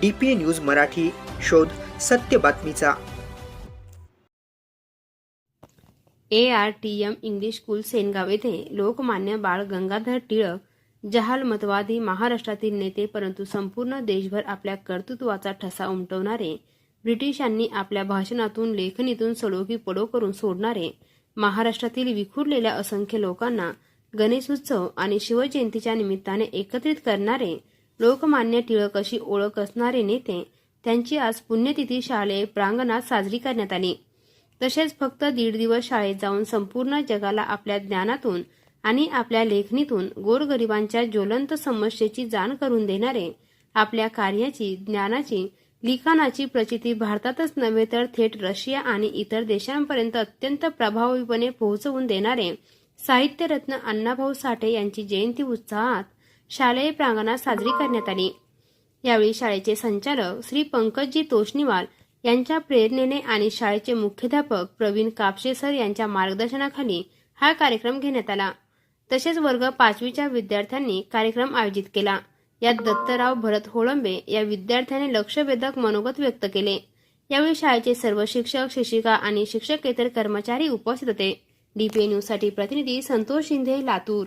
D P A news Marathi शोध सत्य बातमीचा. A R T M English school Sengaon येथे लोकमान्य बाळ गंगाधर टिळक जहाल मतवादी महाराष्ट्रातील नेते परंतु संपूर्ण देशभर आपल्या कर्तृत्वाचा ठसा उमटवणारे ब्रिटिशांनी आपल्या भाषणातून लेखणीतून सडोकी पडो करून सोडणारे महाराष्ट्रातील विखुरलेल्या असंख्य लोकांना गणेशोत्सव आणि शिवजयंतीच्या निमित्ताने एकत्रित करणारे लोकमान्य टिळक अशी ओळख असणारे नेते त्यांची आज पुण्यतिथी शालेय प्रांगणात साजरी करण्यात आली. तसेच फक्त दीड दिवस शाळेत जाऊन संपूर्ण जगाला आपल्या ज्ञानातून आणि आपल्या लेखणीतून गोरगरिबांच्या ज्वलंत समस्येची जाण करून देणारे आपल्या कार्याची ज्ञानाची लिखाणाची प्रचिती भारतातच नव्हे तर थेट रशिया आणि इतर देशांपर्यंत अत्यंत प्रभावीपणे पोहोचवून देणारे साहित्यरत्न अण्णाभाऊ साठे यांची जयंती उत्साहात शालेय प्रांगणात साजरी करण्यात आली. यावेळी शाळेचे संचालक श्री पंकजजी तोष्णीवाल यांच्या प्रेरणेने आणि शाळेचे मुख्याध्यापक प्रवीण कापशे सर यांच्या मार्गदर्शनाखाली हा कार्यक्रम घेण्यात आला. तसेच वर्ग पाचवीच्या विद्यार्थ्यांनी कार्यक्रम आयोजित केला. यात दत्तराव भरत होळंबे या विद्यार्थ्याने लक्षवेधक मनोगत व्यक्त केले. यावेळी शाळेचे सर्व शिक्षक शिक्षिका आणि शिक्षकेतर कर्मचारी उपस्थित होते. डीपीए न्यूजसाठी प्रतिनिधी संतोष शिंदे लातूर.